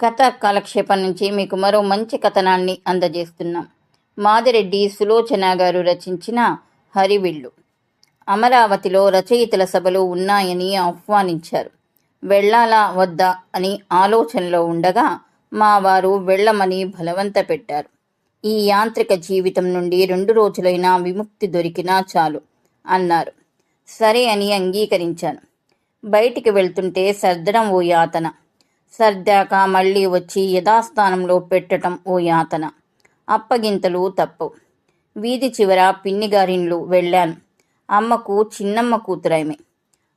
కథ కాలక్షేపం నుంచి మీకు మరో మంచి కథనాన్ని అందజేస్తున్నాం. మాదిరెడ్డి సులోచన గారు రచించిన హరివిల్లు. అమరావతిలో రచయితల సభలు ఉన్నాయని ఆహ్వానించారు. వెళ్ళాలా వద్దా అని ఆలోచనలో ఉండగా మా వారు వెళ్ళమని బలవంత పెట్టారు. ఈ యాంత్రిక జీవితం నుండి రెండు రోజులైనా విముక్తి దొరికినా చాలు అన్నారు. సరే అని అంగీకరించాను. బయటికి వెళ్తుంటే సర్దడం ఓ యాతన. సర్దాక మళ్ళీ వచ్చి యథాస్థానంలో పెట్టటం ఓ యాతన. అప్పగింతలు తప్పు. వీధి చివర పిన్నిగారిండ్లు వెళ్ళాను. అమ్మకు చిన్నమ్మ కూతురైమే.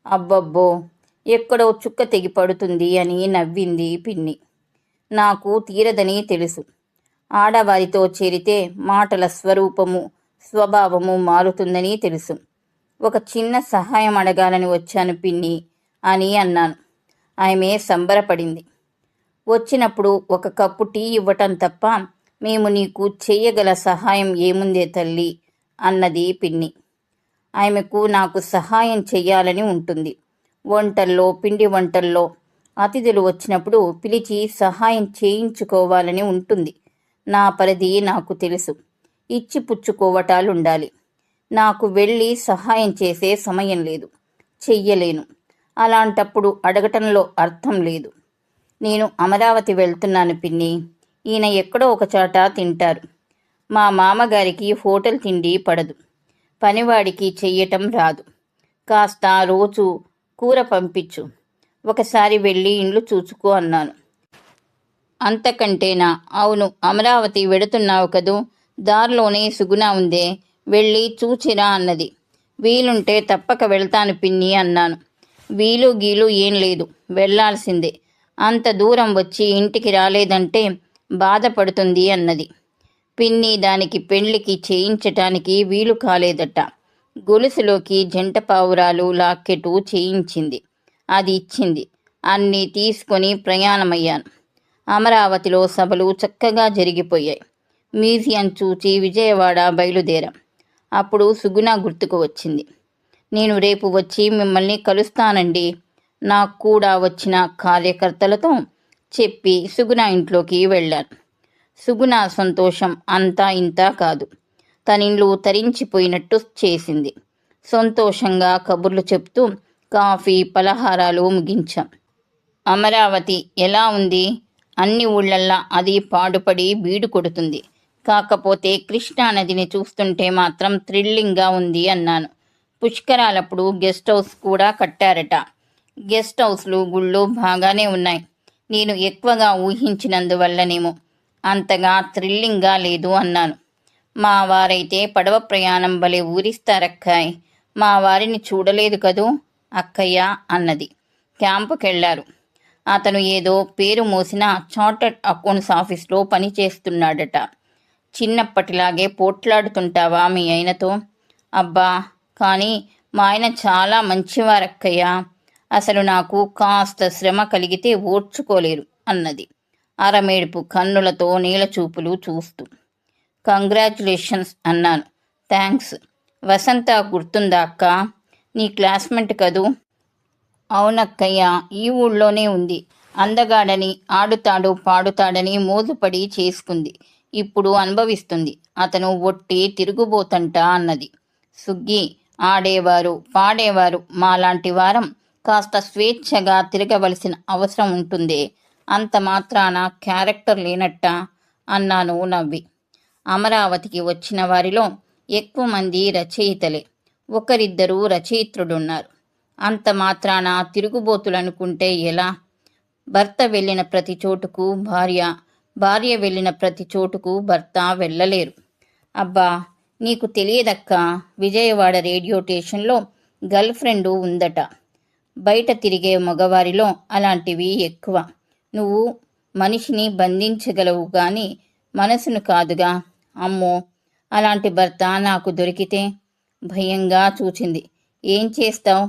అబ్బబ్బో ఎక్కడో చుక్క తెగి పడుతుంది అని నవ్వింది పిన్ని. నాకు తీరదని తెలుసు. ఆడవారితో చేరితే మాటల స్వరూపము స్వభావము మారుతుందని తెలుసు. ఒక చిన్న సహాయం అడగాలని వచ్చాను పిన్ని అని అన్నాను. ఆమె సంబరపడింది. వచ్చినప్పుడు ఒక కప్పు టీ ఇవ్వటం తప్ప మేము నీకు చేయగల సహాయం ఏముందే తల్లి అన్నది పిన్ని. ఆమెకు నాకు సహాయం చెయ్యాలని ఉంటుంది. వంటల్లో పిండి వంటల్లో అతిథులు వచ్చినప్పుడు పిలిచి సహాయం చేయించుకోవాలని ఉంటుంది. నా పరిధి నాకు తెలుసు. ఇచ్చి పుచ్చుకోవటాలుండాలి. నాకు వెళ్ళి సహాయం చేసే సమయం లేదు. చెయ్యలేను. అలాంటప్పుడు అడగటంలో అర్థం లేదు. నేను అమరావతి వెళ్తున్నాను పిన్ని. ఈయన ఎక్కడో ఒక చోట తింటారు. మా మామగారికి హోటల్ తిండి పడదు. పనివాడికి చెయ్యటం రాదు. కాస్త రోజు కూర పంపించు. ఒకసారి వెళ్ళి ఇండ్లు చూసుకో అన్నాను. అంతకంటేనా అవును అమరావతి వెడుతున్నావు కదూ? దారిలోనే సుగుణ ఉందే. వెళ్ళి చూచిరా అన్నది. వీలుంటే తప్పక వెళ్తాను పిన్ని అన్నాను. వీలు గీలు ఏం లేదు. వెళ్ళాల్సిందే. అంత దూరం వచ్చి ఇంటికి రాలేదంటే బాధపడుతుంది అన్నది. పిన్ని దానికి పెళ్ళికి చేయించటానికి వీలు కాలేదట. గొలుసులోకి జంట పావురాలు లాకెటు చేయించింది. అది ఇచ్చింది. అన్నీ తీసుకొని ప్రయాణమయ్యాను. అమరావతిలో సభలు చక్కగా జరిగిపోయాయి. మ్యూజియం చూచి విజయవాడ బయలుదేరాం. అప్పుడు సుగుణ గుర్తుకు వచ్చింది. నేను రేపు వచ్చి మిమ్మల్ని కలుస్తానండి. నాకు కూడా వచ్చిన కార్యకర్తలతో చెప్పి సుగుణ ఇంట్లోకి వెళ్ళాను. సుగుణ సంతోషం అంతా ఇంతా కాదు. తనిళ్ళు తరించిపోయినట్టు చేసింది. సంతోషంగా కబుర్లు చెప్తూ కాఫీ పలహారాలు ముగించాం. అమరావతి ఎలా ఉంది? అన్ని ఊళ్ళల్లా అది పాడుపడి బీడు కొడుతుంది. కాకపోతే కృష్ణా నదిని చూస్తుంటే మాత్రం థ్రిల్లింగ్గా ఉంది అన్నాను. పుష్కరాలప్పుడు గెస్ట్ హౌస్ కూడా కట్టారట. గెస్ట్ హౌస్లు గుళ్ళు బాగానే ఉన్నాయి. నేను ఎక్కువగా ఊహించినందువల్లనేమో. అంతగా థ్రిల్లింగ్గా లేదు అన్నాను. మా వారైతే పడవ ప్రయాణం భలే ఊరిస్తారక్కాయ్. మా వారిని చూడలేదు కదూ? అక్కయ్య అన్నది. క్యాంపుకెళ్ళారు అతను ఏదో పేరు మోసిన చార్టర్డ్ అకౌంట్స్ ఆఫీస్లో పనిచేస్తున్నాడట చిన్నప్పటిలాగే పోట్లాడుతుంటావా మీ ఆయనతో? అబ్బా కానీ మా ఆయన చాలా మంచివారక్కయ్య. అసలు నాకు కాస్త శ్రమ కలిగితే ఓర్చుకోలేరు అన్నది. అరమేడుపు కన్నులతో నీలచూపులు చూస్తూ. కంగ్రాచులేషన్స్ అన్నాను. థ్యాంక్స్ వసంత గుర్తుందా అక్క? నీ క్లాస్మేట్ కదూ? అవునక్కయ్య ఈ ఊళ్ళోనే ఉంది. అందగాడని ఆడుతాడు పాడుతాడని మోజుపడి చేసుకుంది. ఇప్పుడు అనుభవిస్తుంది. అతను ఒట్టి తిరుగుబోతంట అన్నది. సుగ్గి ఆడేవారు పాడేవారు మాలాంటి వారం కాస్త స్వేచ్ఛగా తిరగవలసిన అవసరం ఉంటుంది. అంత మాత్రాన క్యారెక్టర్ లేనట్ట అన్నాను నవ్వి. అమరావతికి వచ్చిన వారిలో ఎక్కువ మంది రచయితలే. ఒకరిద్దరు రచయిత్రుడున్నారు. అంత మాత్రాన తిరుగుబోతులనుకుంటే ఎలా? భర్త వెళ్ళిన ప్రతి చోటుకు భార్య భార్య వెళ్ళిన ప్రతి చోటుకు భర్త వెళ్ళలేరు. అబ్బా! నీకు తెలియదక్క? విజయవాడ రేడియో స్టేషన్లో గర్ల్ ఫ్రెండ్ ఉందట. బయట తిరిగే మగవారిలో అలాంటివి ఎక్కువ. నువ్వు మనిషిని బంధించగలవు కానీ మనసును కాదుగా? అమ్మో! అలాంటి భర్త నాకు దొరికితే భయంగా చూచింది. ఏం చేస్తావు?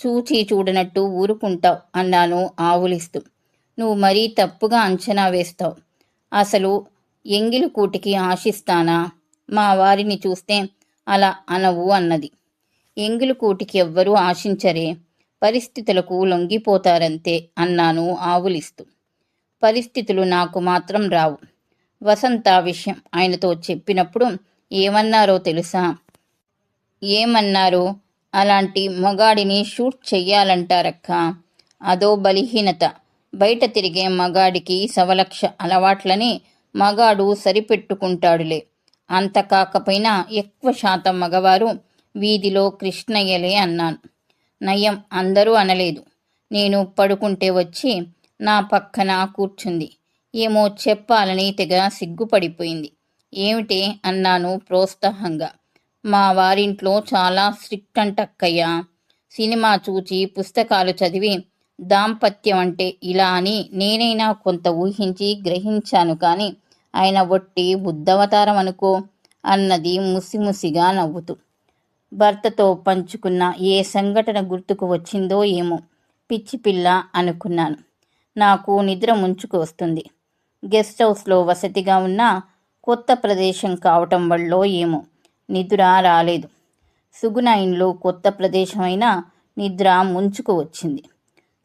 చూచి చూడనట్టు ఊరుకుంటావు అన్నాను ఆవులిస్తూ. నువ్వు మరీ తప్పుగా అంచనా వేస్తావు. అసలు ఎంగిలి కూటికి ఆశిస్తానా? మా వారిని చూస్తే అలా అనవు అన్నది. ఎంగిలి కూటికి ఎవ్వరూ ఆశించరే. పరిస్థితులకు లొంగిపోతారంతే అన్నాను ఆవులిస్తూ. పరిస్థితులు నాకు మాత్రం రావు. వసంత విషయం ఆయనతో చెప్పినప్పుడు ఏమన్నారో తెలుసా? ఏమన్నారు? అలాంటి మగాడిని షూట్ చెయ్యాలంటారక్క? అదో బలహీనత. బయట తిరిగే మగాడికి సవలక్ష అలవాట్లని మగాడు సరిపెట్టుకుంటాడులే. అంత కాకపోయినా ఎక్కువ శాతం మగవారు వీధిలో కృష్ణయ్యలే అన్నాను. నయం అందరూ అనలేదు. నేను పడుకుంటే వచ్చి నా పక్కన కూర్చుంది. ఏమో చెప్పాలని తెగ సిగ్గుపడిపోయింది. ఏమిటే అన్నాను ప్రోత్సాహంగా. మా వారింట్లో చాలా స్ట్రిక్ట్ అంటక్కయ్య సినిమా చూచి పుస్తకాలు చదివి దాంపత్యం అంటే ఇలా అని నేనైనా కొంత ఊహించి గ్రహించాను కానీ ఆయన ఒట్టి బుద్ధవతారం అనుకో అన్నది ముసిముసిగా నవ్వుతూ. భర్తతో పంచుకున్న ఏ సంఘటన గుర్తుకు వచ్చిందో ఏమో పిచ్చి పిల్ల అనుకున్నాను. నాకు నిద్ర ముంచుకు వస్తుంది. గెస్ట్ హౌస్లో వసతిగా ఉన్న కొత్త ప్రదేశం కావటం వల్ల ఏమో నిద్ర రాలేదు. సుగుణ ఇంట్లో కొత్త ప్రదేశమైన నిద్ర ముంచుకు వచ్చింది.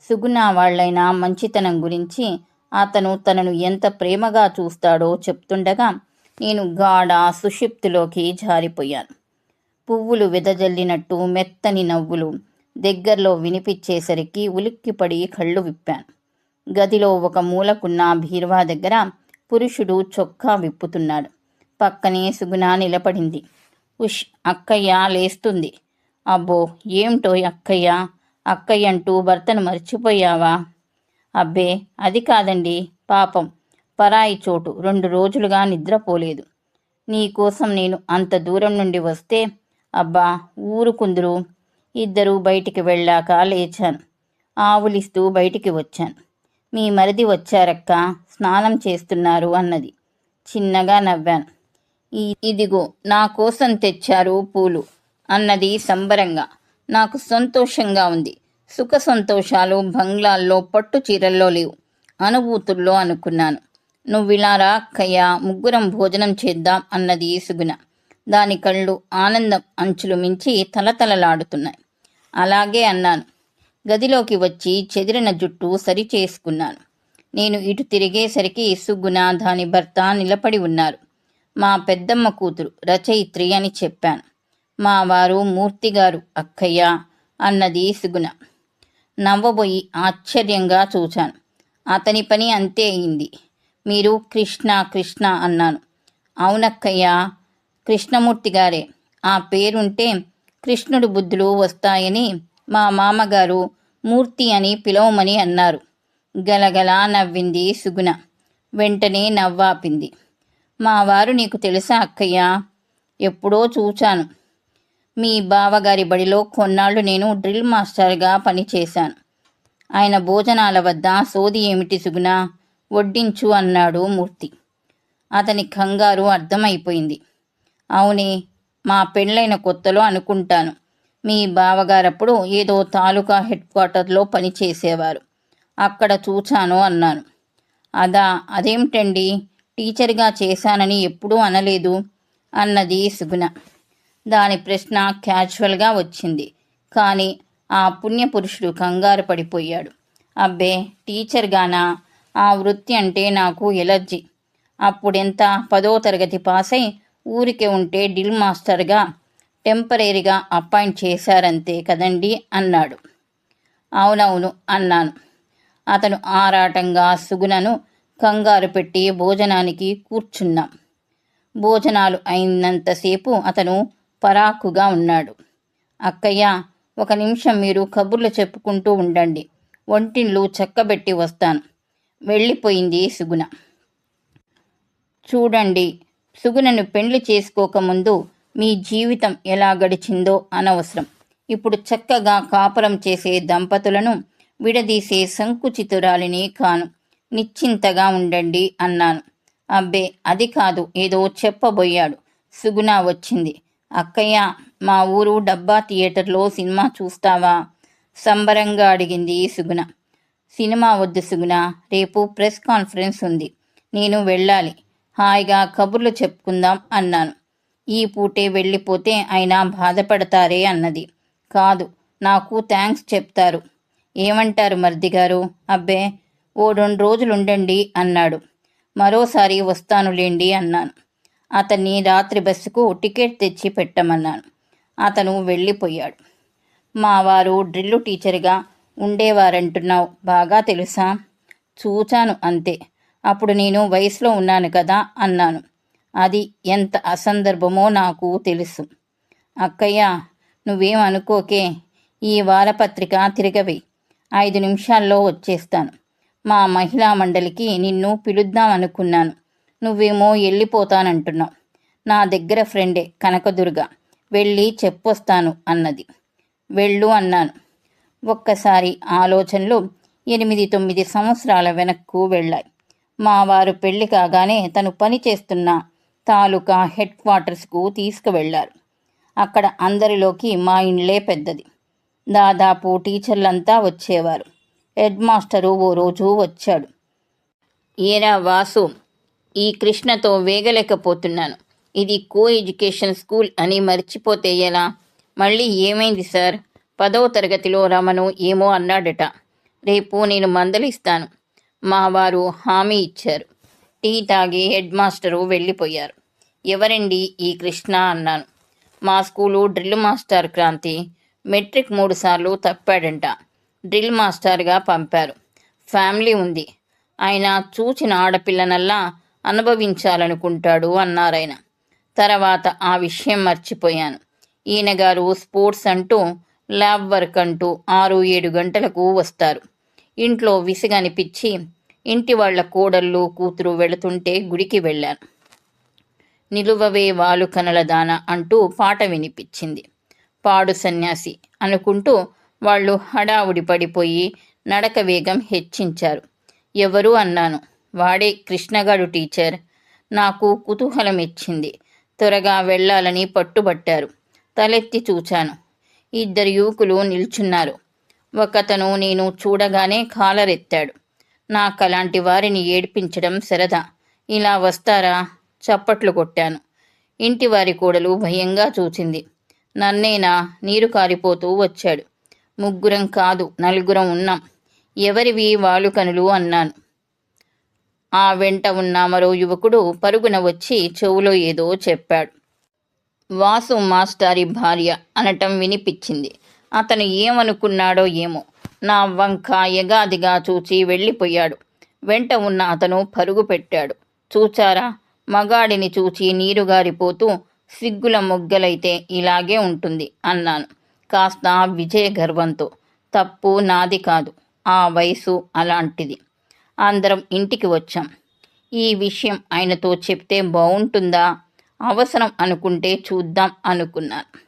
సుగుణ వాళ్ళైన మంచితనం గురించి అతను తనను ఎంత ప్రేమగా చూస్తాడో చెప్తుండగా నేను గాఢ సుషిప్తిలోకి జారిపోయాను. పువ్వులు వెదజల్లినట్టు మెత్తని నవ్వులు దగ్గరలో వినిపించేసరికి ఉలిక్కిపడి కళ్ళు విప్పాను. గదిలో ఒక మూలకున్న బీరువా దగ్గర పురుషుడు చొక్కా విప్పుతున్నాడు. పక్కనే సుగుణ నిలబడింది. ఉష్ అక్కయ్య లేస్తుంది. అబ్బో ఏమిటో అక్కయ్య? అక్కయ్య అంటూ భర్తను మర్చిపోయావా? అబ్బే అది కాదండి పాపం. పరాయి చోటు. రెండు రోజులుగా నిద్రపోలేదు. నీకోసం నేను అంత దూరం నుండి వస్తే అబ్బా ఊరుకుందురు. ఇద్దరు బయటికి వెళ్ళాక లేచాను. ఆవులిస్తూ బయటికి వచ్చాను. మీ మరిది వచ్చారక్క స్నానం చేస్తున్నారు అన్నది. చిన్నగా నవ్వాను. ఈ ఇదిగో నా కోసం తెచ్చారు పూలు అన్నది సంబరంగా. నాకు సంతోషంగా ఉంది. సుఖ సంతోషాలు బంగ్లాల్లో పట్టు చీరల్లో లేవు. అనుభూతుల్లో అనుకున్నాను. నువ్విలా రా అక్కయ్య ముగ్గురం భోజనం చేద్దాం అన్నది సుగుణ. దాని కళ్ళు ఆనందం అంచులు మించి తలతలలాడుతున్నాయి. అలాగే అన్నాను. గదిలోకి వచ్చి చెదిరిన జుట్టు సరిచేసుకున్నాను. నేను ఇటు తిరిగేసరికి సుగుణ దాని భర్త నిలబడి ఉన్నారు. మా పెద్దమ్మ కూతురు రచయిత్రి అని చెప్పాను. మా వారు మూర్తిగారు అక్కయ్య అన్నది సుగుణ. నవ్వబోయి ఆశ్చర్యంగా చూచాను అతని పని అంతే అయింది. మీరు కృష్ణ కృష్ణ అన్నాను. అవునక్కయ్య కృష్ణమూర్తి గారే. ఆ పేరుంటే కృష్ణుడు బుద్ధులు వస్తాయని మా మామగారు మూర్తి అని పిలవమని అన్నారు. గలగలా నవ్వింది సుగుణ. వెంటనే నవ్వాపింది. మా వారు నీకు తెలుసా అక్కయ్య? ఎప్పుడో చూచాను మీ బావగారి బడిలో కొన్నాళ్ళు నేను డ్రిల్ మాస్టర్గా పనిచేశాను. ఆయన భోజనాల వద్ద సోది ఏమిటి సుగుణ? వడ్డించు అన్నాడు మూర్తి. అతని కంగారు అర్థమైపోయింది. అవునే మా పెళ్ళైన కొత్తలో అనుకుంటాను. మీ బావగారప్పుడు ఏదో తాలూకా హెడ్ క్వార్టర్లో పనిచేసేవారు. అక్కడ చూచాను అన్నాను. అదా అదేమిటండి? టీచర్గా చేశానని ఎప్పుడూ అనలేదు అన్నది సుగుణ. దాని ప్రశ్న క్యాజువల్గా వచ్చింది. కానీ ఆ పుణ్యపురుషుడు కంగారు పడిపోయాడు. అబ్బే టీచర్గానా ఆ వృత్తి అంటే నాకు ఎలర్జీ. అప్పుడెంత? పదో తరగతి పాస్ అయి ఊరికే ఉంటే డిల్ మాస్టర్గా టెంపరీగా అపాయింట్ చేశారంతే కదండి? అన్నాడు. అవునవును అన్నాను. అతను ఆరాటంగా సుగుణను కంగారు పెట్టి భోజనానికి కూర్చున్నాం. భోజనాలు అయినంతసేపు అతను పరాకుగా ఉన్నాడు. అక్కయ్య ఒక నిమిషం మీరు కబుర్లు చెప్పుకుంటూ ఉండండి. వంటిళ్ళు చెక్కబెట్టి వస్తాను. వెళ్ళిపోయింది సుగుణ. చూడండి సుగుణను పెండ్లి చేసుకోకముందు మీ జీవితం ఎలా గడిచిందో అనవసరం. ఇప్పుడు చక్కగా కాపురం చేసే దంపతులను విడదీసే సంకుచితురాలిని కాను. నిశ్చింతగా ఉండండి అన్నాను. అబ్బే అది కాదు ఏదో చెప్పబోయాడు. సుగుణ వచ్చింది. అక్కయ్య మా ఊరు డబ్బా థియేటర్లో సినిమా చూస్తావా? సంబరంగా అడిగింది సుగుణ. సినిమా వద్దు సుగుణ రేపు ప్రెస్ కాన్ఫరెన్స్ ఉంది. నేను వెళ్ళాలి. హాయిగా కబుర్లు చెప్పుకుందాం అన్నాను. ఈ పూటే వెళ్ళిపోతే అయినా బాధపడతారే అన్నది. కాదు నాకు థ్యాంక్స్ చెప్తారు. ఏమంటారు మరిది గారు? అబ్బే ఓ రెండు రోజులుండండి అన్నాడు. మరోసారి వస్తానులేండి అన్నాను. అతన్ని రాత్రి బస్సుకు టికెట్ తెచ్చి పెట్టమన్నాను. అతను వెళ్ళిపోయాడు. మా వారు డ్రిల్లు టీచర్గా ఉండేవారంటున్నావు. బాగా తెలుసా? చూచాను అంతే. అప్పుడు నేను వయసులో ఉన్నాను కదా అన్నాను. అది ఎంత అసందర్భమో నాకు తెలుసు. అక్కయ్య నువ్వేం అనుకోకే. ఈ వారపత్రిక తిరగవే. ఐదు నిమిషాల్లో వచ్చేస్తాను. మా మహిళా మండలికి నిన్ను పిలుద్దాం అనుకున్నాను నువ్వేమో వెళ్ళిపోతానంటున్నావు నా దగ్గర ఫ్రెండే కనకదుర్గ. వెళ్ళి చెప్పొస్తాను అన్నది. వెళ్ళు అన్నాను. ఒక్కసారి ఆలోచనలు ఎనిమిది తొమ్మిది సంవత్సరాల వెనక్కు వెళ్ళాయి. మా వారు పెళ్ళి కాగానే తను పని చేస్తున్న తాలూకా హెడ్ క్వార్టర్స్కు తీసుకువెళ్ళారు అక్కడ అందరిలోకి మా ఇండ్లే పెద్దది. దాదాపు టీచర్లంతా వచ్చేవారు. హెడ్ మాస్టరు ఓ రోజు వచ్చాడు. ఏరా వాసు ఈ కృష్ణతో వేగలేకపోతున్నాను. ఇది కో ఎడ్యుకేషన్ స్కూల్ అని మర్చిపోతే ఎలా? మళ్ళీ ఏమైంది సార్? పదవ తరగతిలో రమను ఏమో అన్నాడట. రేపు నేను మందలిస్తాను. మా వారు హామీ ఇచ్చారు. టీ తాగి హెడ్ మాస్టరు వెళ్ళిపోయారు. ఎవరండి ఈ కృష్ణ అన్నాను. మా school drill master Kranti. Matric మూడు సార్లు తప్పాడంట. డ్రిల్ మాస్టర్గా పంపారు. ఫ్యామిలీ ఉంది. ఆయన చూచిన ఆడపిల్లనల్లా అనుభవించాలనుకుంటాడు అన్నారాయన. తర్వాత ఆ విషయం మర్చిపోయాను. ఈయన గారు స్పోర్ట్స్ అంటూ ల్యాబ్ వర్క్ అంటూ ఆరు ఏడు గంటలకు వస్తారు. ఇంట్లో విసిగనిపించి ఇంటి వాళ్ళ కోడళ్ళు కూతురు వెళుతుంటే గుడికి వెళ్ళాను. నిలువవే వాలు కనల దాన అంటూ పాట వినిపించింది. పాడు సన్యాసి అనుకుంటూ వాళ్ళు హడావుడి పడిపోయి నడక వేగం హెచ్చించారు. ఎవరు అన్నాను. వాడే కృష్ణగాడు టీచర్. నాకు కుతూహలం ఇచ్చింది త్వరగా వెళ్ళాలని పట్టుబట్టారు. తలెత్తి చూచాను. ఇద్దరు యువకులు నిల్చున్నారు. ఒకతను నేను చూడగానే కాలరెత్తాడు. నాకు అలాంటి వారిని ఏడిపించడం సరదా. ఇలా వస్తారా? చప్పట్లు కొట్టాను. ఇంటి వారి కోడలు భయంగా చూచింది నన్నేనా? నీరు కారిపోతూ వచ్చాడు. ముగ్గురం కాదు నలుగురం ఉన్నాం. ఎవరివి? వాలుకనులు అన్నాను. ఆ వెంట ఉన్న మరో యువకుడు పరుగున వచ్చి చెవులో ఏదో చెప్పాడు. వాసు మాస్టారి భార్య అనటం వినిపించింది. అతను ఏమనుకున్నాడో ఏమో. నా వంక ఎగాదిగా చూచి వెళ్ళిపోయాడు. వెంట ఉన్న అతను పరుగు పెట్టాడు. చూచారా? మగాడిని చూచి నీరుగారిపోతూ సిగ్గుల మొగ్గలైతే ఇలాగే ఉంటుంది అన్నాను. కాస్త విజయ గర్వంతో తప్పు నాది కాదు. ఆ వయసు అలాంటిది. అందరం ఇంటికి వచ్చాం. ఈ విషయం ఆయనతో చెప్తే బాగుంటుందా అవసరం అనుకుంటే చూద్దాం అనుకున్నాను.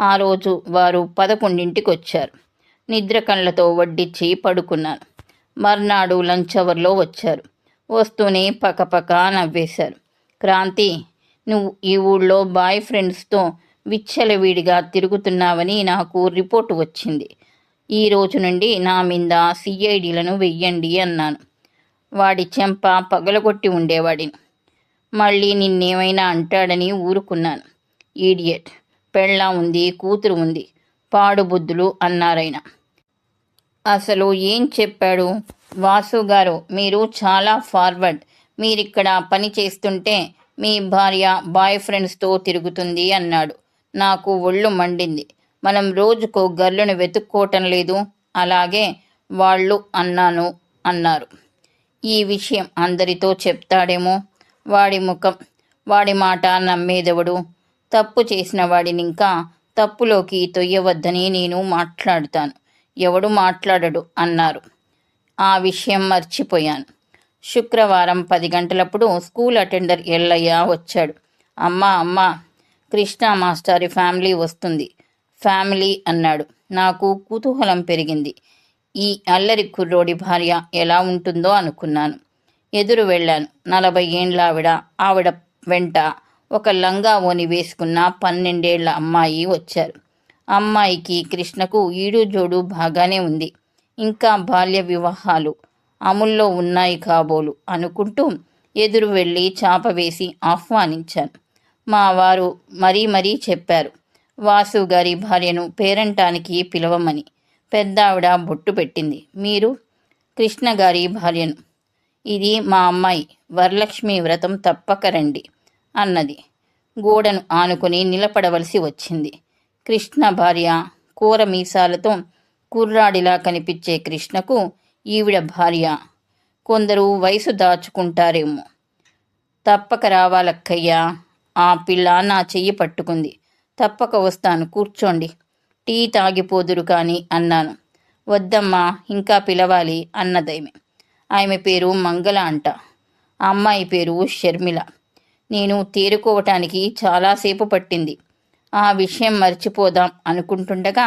ఆ రోజు వారు పదకొండింటికి వచ్చారు నిద్ర కళ్ళతో వడ్డిచ్చి పడుకున్నాను మర్నాడు లంచ్ అవర్లో వచ్చారు. వస్తూనే పక్కపక్క నవ్వేశారు. క్రాంతి నువ్వు ఈ ఊళ్ళో బాయ్ ఫ్రెండ్స్తో విచ్చలవిడిగా తిరుగుతున్నావని నాకు రిపోర్ట్ వచ్చింది. ఈ రోజు నుండి నా మీద సిఐడిలను వెయ్యండి అన్నాను. వాడి చెంప పగలగొట్టి ఉండేవాడిని. మళ్ళీ నిన్నేమైనా అంటాడని ఊరుకున్నాను. ఈడియట్ పెళ్ళా ఉంది కూతురు ఉంది. పాడుబుద్ధులు అన్నారైనా అసలు ఏం చెప్పాడు? వాసు గారు మీరు చాలా ఫార్వర్డ్. మీరిక్కడ పని చేస్తుంటే మీ భార్య బాయ్ ఫ్రెండ్స్తో తిరుగుతుంది అన్నాడు. నాకు ఒళ్ళు మండింది. మనం రోజుకో గర్లును వెతుక్కోవటం లేదు. అలాగే వాళ్ళు అన్నాను అన్నారు. ఈ విషయం అందరితో చెప్తాడేమో? వాడి ముఖం వాడి మాట నమ్మేదెవడు? తప్పు చేసిన వాడిని ఇంకా తప్పులోకి తొయ్యవద్దని నేను మాట్లాడుతాను. ఎవడు మాట్లాడడు అన్నారు. ఆ విషయం మర్చిపోయాను. శుక్రవారం పది గంటలప్పుడు స్కూల్ అటెండర్ ఎల్లయ్య వచ్చాడు. అమ్మ అమ్మ కృష్ణ మాస్టారి ఫ్యామిలీ వస్తుంది. ఫ్యామిలీ అన్నాడు. నాకు కుతూహలం పెరిగింది. ఈ అల్లరి కుర్రోడి భార్య ఎలా ఉంటుందో అనుకున్నాను. ఎదురు వెళ్ళాను. నలభై ఏండ్ల ఆవిడ ఆవిడ వెంట ఒక లంగా ఓని వేసుకున్న పన్నెండేళ్ళ అమ్మాయి వచ్చారు. అమ్మాయికి కృష్ణకు ఈడు జోడు బాగానే ఉంది. ఇంకా బాల్య వివాహాలు అముల్లో ఉన్నాయి కాబోలు అనుకుంటూ ఎదురు వెళ్ళి చాప వేసి ఆహ్వానించాను. మా వారు మరీ మరీ చెప్పారు వాసు గారి భార్యను పేరంటానికి పిలవమని. పెద్దావిడ బొట్టు పెట్టింది. మీరు కృష్ణ గారి భార్యను. ఇది మా అమ్మాయి. వరలక్ష్మి వ్రతం తప్పక రండి అన్నది. గోడను ఆనుకుని నిలబడవలసి వచ్చింది. కృష్ణ భార్య కూర మీసాలతో కుర్రాడిలా కనిపించే కృష్ణకు ఈవిడ భార్య. కొందరు వయసు దాచుకుంటారేమో. తప్పక రావాలక్కయ్యా. ఆ పిల్ల నా చెయ్యి పట్టుకుంది. తప్పక వస్తాను. కూర్చోండి. టీ తాగిపోదురు కానీ అన్నాను. వద్దమ్మా ఇంకా పిలవాలి అన్నదైమె. ఆమె పేరు మంగళ అంట. ఆ అమ్మాయి పేరు షర్మిల. నేను తేరుకోవటానికి చాలాసేపు పట్టింది. ఆ విషయం మర్చిపోదాం అనుకుంటుండగా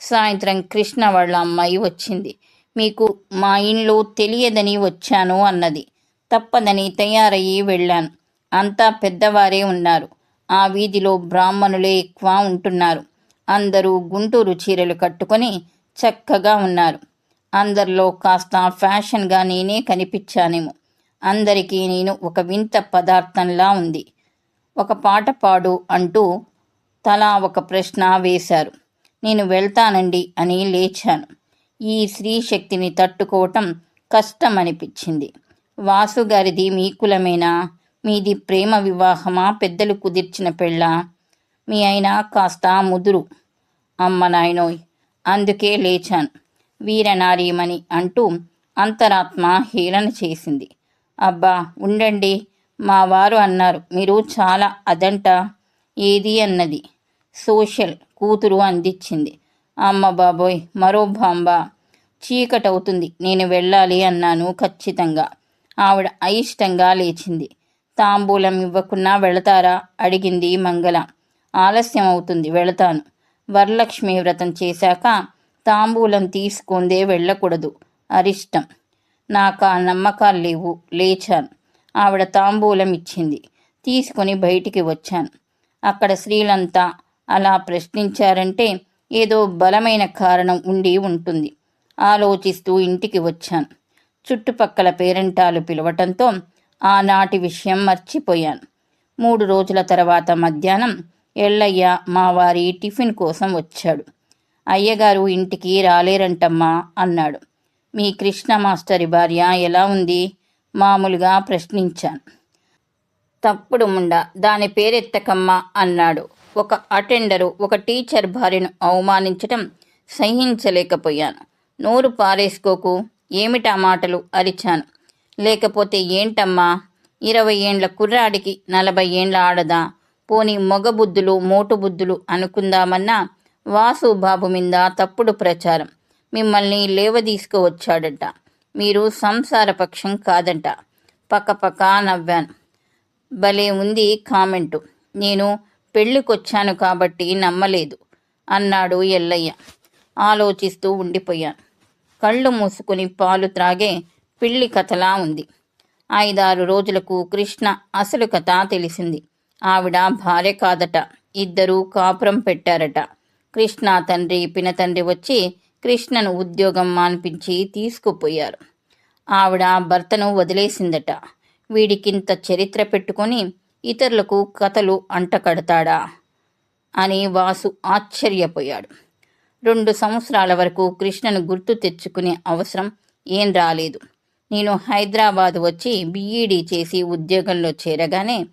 సాయంత్రం కృష్ణ వాళ్ళ అమ్మాయి వచ్చింది. మీకు మా ఇంట్లో తెలియదని వచ్చాను అన్నది. తప్పదని తయారయ్యి వెళ్ళాను. అంతా పెద్దవారే ఉన్నారు. ఆ వీధిలో బ్రాహ్మణులే ఎక్కువ ఉంటున్నారు. అందరూ గుంటూరు చీరలు కట్టుకొని చక్కగా ఉన్నారు. అందరిలో కాస్త ఫ్యాషన్గా నేనే కనిపించానేమో. అందరికీ నేను ఒక వింత పదార్థంలా ఉంది. ఒక పాట పాడు అంటూ తలా ఒక ప్రశ్న వేశారు. నేను వెళ్తానండి అని లేచాను. ఈ స్త్రీ శక్తిని తట్టుకోవటం కష్టమనిపించింది. వాసుగారిది మీ కులమేనా? మీది ప్రేమ వివాహమా? పెద్దలు కుదిర్చిన పెళ్ళ? మీ అయినా కాస్త ముదురు. అమ్మ నాయనోయ్ అందుకే లేచాను. వీరనారీమణి అంటూ అంతరాత్మ హేళన చేసింది. అబ్బా ఉండండి మా వారు అన్నారు. మీరు చాలా అదంట ఏది అన్నది. సోషల్ కూతురు అందించింది అమ్మ బాబోయ్ మరో బాంబా. చీకటవుతుంది నేను వెళ్ళాలి అన్నాను ఖచ్చితంగా. ఆవిడ అయిష్టంగా లేచింది. తాంబూలం ఇవ్వకున్నా వెళతారా? అడిగింది మంగళ. ఆలస్యం అవుతుంది వెళతాను. వరలక్ష్మి వ్రతం చేశాక తాంబూలం తీసుకుందే వెళ్ళకూడదు. అరిష్టం. నాకు ఆ నమ్మకాలు లేవు. లేచాను. ఆవిడ తాంబూలం ఇచ్చింది. తీసుకుని బయటికి వచ్చాను. అక్కడ స్త్రీలంతా అలా ప్రశ్నించారంటే ఏదో బలమైన కారణం ఉండి ఉంటుంది. ఆలోచిస్తూ ఇంటికి వచ్చాను. చుట్టుపక్కల పేరెంటాలు పిలవటంతో ఆనాటి విషయం మర్చిపోయాను. మూడు రోజుల తర్వాత మధ్యాహ్నం ఎల్లయ్య మా వారి టిఫిన్ కోసం వచ్చాడు. అయ్యగారు ఇంటికి రాలేరంటమ్మా అన్నాడు. మీ కృష్ణ మాస్టరి భార్య ఎలా ఉంది? మామూలుగా ప్రశ్నించాను. తప్పుడు ముండ దాని పేరెత్తకమ్మా అన్నాడు. ఒక అటెండరు ఒక టీచర్ భార్యను అవమానించటం సహించలేకపోయాను. నోరు పారేసుకోకు ఏమిటా మాటలు? అరిచాను. లేకపోతే ఏంటమ్మా? ఇరవై ఏండ్ల కుర్రాడికి నలభై ఏండ్ల ఆడదా? పోని మొగబుద్ధులు మోటుబుద్ధులు అనుకుందామన్నా వాసు బాబు మీద తప్పుడు ప్రచారం. మిమ్మల్ని లేవదీసుకువచ్చాడట. మీరు సంసారపక్షం కాదంట. పక్కపక్క నవ్వాను. భలే ఉంది కామెంటు. నేను పెళ్ళికొచ్చాను కాబట్టి నమ్మలేదు అన్నాడు ఎల్లయ్య. ఆలోచిస్తూ ఉండిపోయాను. కళ్ళు మూసుకుని పాలు త్రాగే పిల్లి కథలా ఉంది. ఐదారు రోజులకు కృష్ణ అసలు కథ తెలిసింది. ఆవిడ భార్య కాదట. ఇద్దరూ కాపురం పెట్టారట. కృష్ణ తండ్రి పినతండ్రి వచ్చి కృష్ణను ఉద్యోగం మాన్పించి తీసుకుపోయారు. ఆవిడ భర్తను వదిలేసిందట. వీడికింత చరిత్ర పెట్టుకొని ఇతరులకు కథలు అంటకడతాడా అని వాసు ఆశ్చర్యపోయాడు. రెండు సంవత్సరాల వరకు కృష్ణను గుర్తు తెచ్చుకునే అవసరం ఏం రాలేదు. నేను హైదరాబాద్ వచ్చి బీఈడీ చేసి ఉద్యోగంలో చేరగానే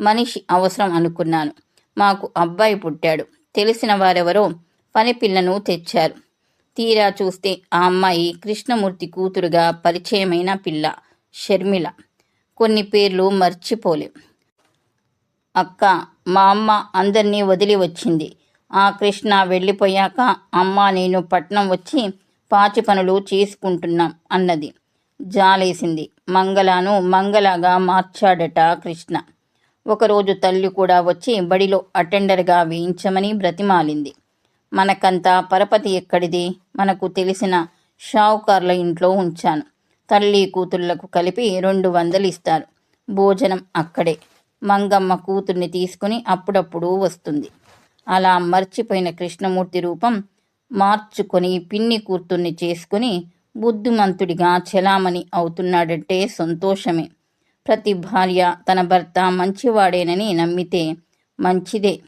మనిషి అవసరం అనుకున్నాను. మాకు అబ్బాయి పుట్టాడు. తెలిసిన వారెవరో పని పిల్లను తెచ్చారు. తీరా చూస్తే ఆ అమ్మాయి కృష్ణమూర్తి కూతురుగా పరిచయమైన పిల్ల షర్మిల. కొన్ని పేర్లు మర్చిపోలేం. అక్క మా అమ్మ అందరినీ వదిలి వచ్చింది. ఆ కృష్ణ వెళ్ళిపోయాక అమ్మ నేను పట్నం వచ్చి పాచి పనులు చేసుకుంటున్నాం అన్నది. జాలేసింది. మంగళను మంగళగా మార్చాడట కృష్ణ. ఒకరోజు తల్లి కూడా వచ్చి బడిలో అటెండర్గా వేయించమని బ్రతిమాలింది. మనకంతా పరపతి ఎక్కడిది? మనకు తెలిసిన షావుకార్ల ఇంట్లో ఉంచాను. తల్లి కూతుళ్ళకు కలిపి రెండు వందలు ఇస్తారు భోజనం అక్కడే. మంగమ్మ కూతుర్ని తీసుకుని అప్పుడప్పుడు వస్తుంది. అలా మర్చిపోయిన కృష్ణమూర్తి రూపం మార్చుకొని పిన్ని కూతుర్ని చేసుకుని బుద్ధిమంతుడిగా చెలామణి అవుతున్నాడంటే సంతోషమే. ప్రతి భార్య తన భర్త మంచివాడేనని నమ్మితే మంచిదే.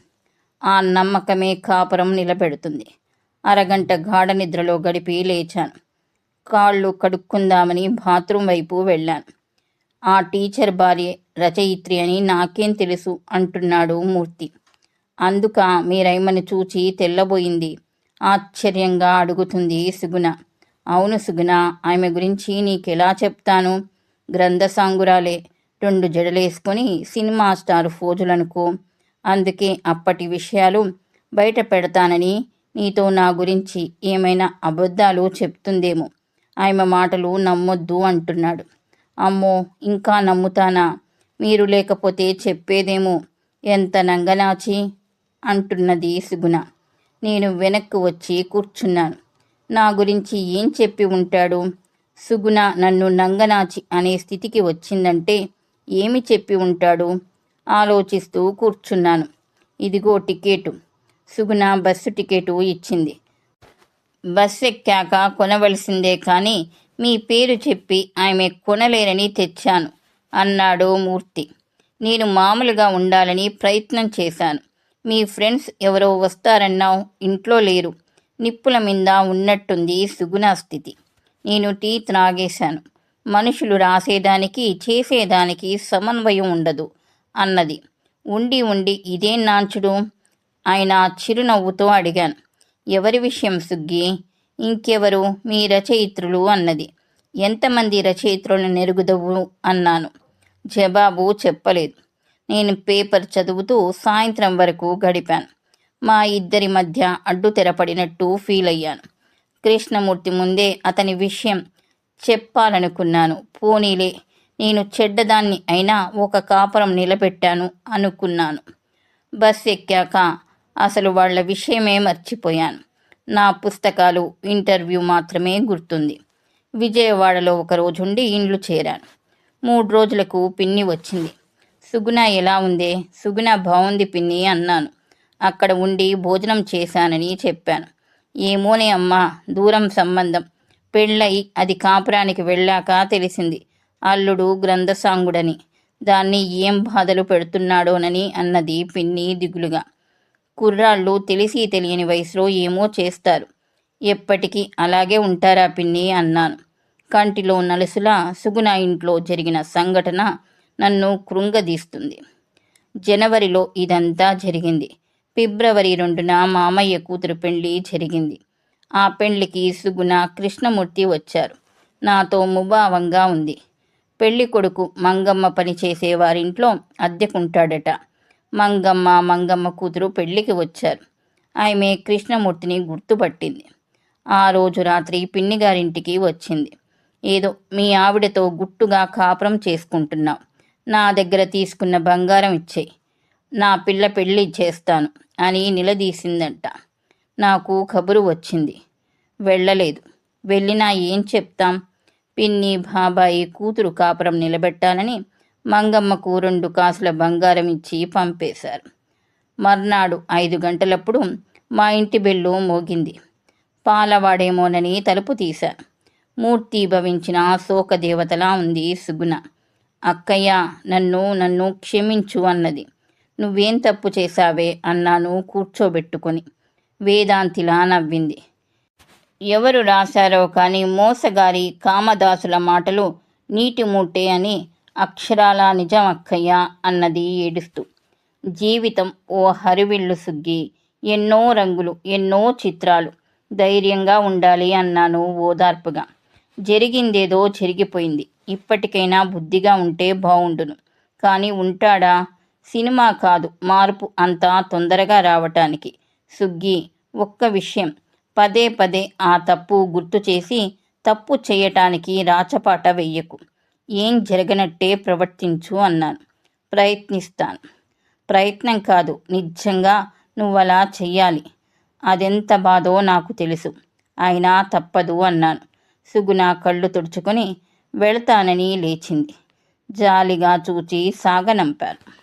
ఆ నమ్మకమే కాపురం నిలబెడుతుంది. అరగంట గాఢ నిద్రలో గడిపి లేచాను. కాళ్ళు కడుక్కుందామని బాత్రూమ్ వైపు వెళ్ళాను. ఆ టీచర్ భార్య రచయిత్రి అని నాకేం తెలుసు అంటున్నాడు మూర్తి. అందుక మీరైమని చూచి తెల్లబోయింది. ఆశ్చర్యంగా అడుగుతుంది సుగుణ. అవును సుగుణ ఆమె గురించి నీకెలా చెప్తాను? గ్రంథసాంగురాలే. రెండు జడలేసుకొని సినిమా స్టార్ ఫోజులనుకో. అందుకే అప్పటి విషయాలు బయట పెడతానని నీతో నా గురించి ఏమైనా అబద్ధాలు చెప్తుందేమో. ఆమె మాటలు నమ్మొద్దు అంటున్నాడు. అమ్మో ఇంకా నమ్ముతానా? మీరు లేకపోతే చెప్పేదేమో? ఎంత నంగనాచి? అంటున్నది సుగుణ. నేను వెనక్కు వచ్చి కూర్చున్నాను. నా గురించి ఏం చెప్పి ఉంటాడు? సుగుణ నన్ను నంగనాచి అనే స్థితికి వచ్చిందంటే ఏమి చెప్పి ఉంటాడు? ఆలోచిస్తూ కూర్చున్నాను. ఇదిగో టికెటు. సుగుణ బస్సు టికెటు ఇచ్చింది. బస్సు ఎక్కాక కొనవలసిందే కానీ మీ పేరు చెప్పి ఆమె కొనలేరని తెచ్చాను అన్నాడు మూర్తి. నేను మామూలుగా ఉండాలని ప్రయత్నం చేశాను. మీ ఫ్రెండ్స్ ఎవరో వస్తారన్నావు? ఇంట్లో లేరు. నిప్పుల మీద ఉన్నట్టుంది సుగుణ స్థితి. నేను టీ త్రాగేశాను. మనుషులు రాసేదానికి చేసేదానికి సమన్వయం ఉండదు అన్నది. ఉండి ఉండి ఇదేం నాంచుడు? ఆయన చిరునవ్వుతో అడిగాను. ఎవరి విషయం సుగ్గి? ఇంకెవరు? మీ రచయిత్రులు అన్నది. ఎంతమంది రచయిత్రులను నెరుగుదవు? అన్నాను. జవాబు చెప్పలేదు. నేను పేపర్ చదువుతూ సాయంత్రం వరకు గడిపాను. మా ఇద్దరి మధ్య అడ్డు తెరపడినట్టు ఫీల్ అయ్యాను కృష్ణమూర్తి ముందే అతని విషయం చెప్పాలనుకున్నాను. పోనీలే నేను చెడ్డదాన్ని అయినా ఒక కాపురం నిలబెట్టాను అనుకున్నాను. బస్ ఎక్కాక అసలు వాళ్ళ విషయమే మర్చిపోయాను. నా పుస్తకాలు ఇంటర్వ్యూ మాత్రమే గుర్తుంది. విజయవాడలో ఒకరోజుండి ఇండ్లు చేరాను. మూడు రోజులకు పిన్ని వచ్చింది. సుగుణ ఎలా ఉందే? సుగుణ బాగుంది పిన్ని అన్నాను. అక్కడ ఉండి భోజనం చేశానని చెప్పాను. ఏమోనే అమ్మా దూరం సంబంధం. పెళ్ళై అది కాపురానికి వెళ్ళాక తెలిసింది. అల్లుడు గ్రంథసాంగుడని. దాన్ని ఏం బాధలు పెడుతున్నాడోనని అన్నది పిన్ని దిగులుగా. కుర్రాళ్ళు తెలిసి తెలియని వయసులో ఏమో చేస్తారు. ఎప్పటికీ అలాగే ఉంటారా పిన్ని అన్నాను. కంటిలో నలుసులా సుగుణ ఇంట్లో జరిగిన సంఘటన నన్ను కృంగదీస్తుంది. జనవరిలో ఇదంతా జరిగింది. ఫిబ్రవరి రెండున మామయ్య కూతురు పెళ్ళి జరిగింది. ఆ పెళ్ళికి సుగుణ కృష్ణమూర్తి వచ్చారు. నాతో ముభావంగా ఉంది. పెళ్ళి కొడుకు మంగమ్మ పనిచేసే వారింట్లో అద్దెకుంటాడట. మంగమ్మ మంగమ్మ కూతురు పెళ్ళికి వచ్చారు. ఆమె కృష్ణమూర్తిని గుర్తుపట్టింది. ఆ రోజు రాత్రి పిన్నిగారింటికి వచ్చింది. ఏదో మీ ఆవిడతో గుట్టుగా కాపురం చేసుకుంటున్నావు నా దగ్గర తీసుకున్న బంగారం ఇచ్చేయి. నా పిల్ల పెళ్ళి చేస్తాను. అని నిలదీసిందంట. నాకు కబురు వచ్చింది. వెళ్ళలేదు. వెళ్ళినా ఏం చెప్తాం? పిన్ని బాబాయి కూతురు కాపురం నిలబెట్టాలని మంగమ్మకు రెండు కాసుల బంగారం ఇచ్చి పంపేశారు. మర్నాడు ఐదు గంటలప్పుడు మా ఇంటి బెల్లు మోగింది. పాలవాడేమోనని తలుపు తీశారు. మూర్తి భవించిన శోకదేవతలా ఉంది సుగుణ. అక్కయ్య నన్ను నన్ను క్షమించు అన్నది. నువ్వేం తప్పు చేశావే అన్నాను కూర్చోబెట్టుకొని. వేదాంతిలా నవ్వింది. ఎవరు రాశారో కానీ మోసగారి కామదాసుల మాటలు నీటి మూటే అని అక్షరాల నిజం అక్కయ్య అన్నది ఏడుస్తూ. జీవితం ఓ హరివిల్లు సుగ్గి ఎన్నో రంగులు ఎన్నో చిత్రాలు. ధైర్యంగా ఉండాలి అన్నాను ఓదార్పుగా. జరిగిందేదో జరిగిపోయింది. ఇప్పటికైనా బుద్ధిగా ఉంటే బాగుండును కానీ ఉంటాడా? సినిమా కాదు మార్పు అంతా తొందరగా రావటానికి. సుగ్గి ఒక్క విషయం. పదే పదే ఆ తప్పు గుర్తు చేసి తప్పు చేయటానికి రాచపాట వెయ్యకు. ఏం జరగనట్టే ప్రవర్తించు అన్నాను. ప్రయత్నిస్తాను. ప్రయత్నం కాదు నిజంగా నువ్వలా చెయ్యాలి. అదెంత బాధో నాకు తెలుసు. అయినా తప్పదు అన్నాను. సుగుణ కళ్ళు తుడుచుకొని వెళతానని లేచింది. జాలిగా చూచి సాగనంపాను.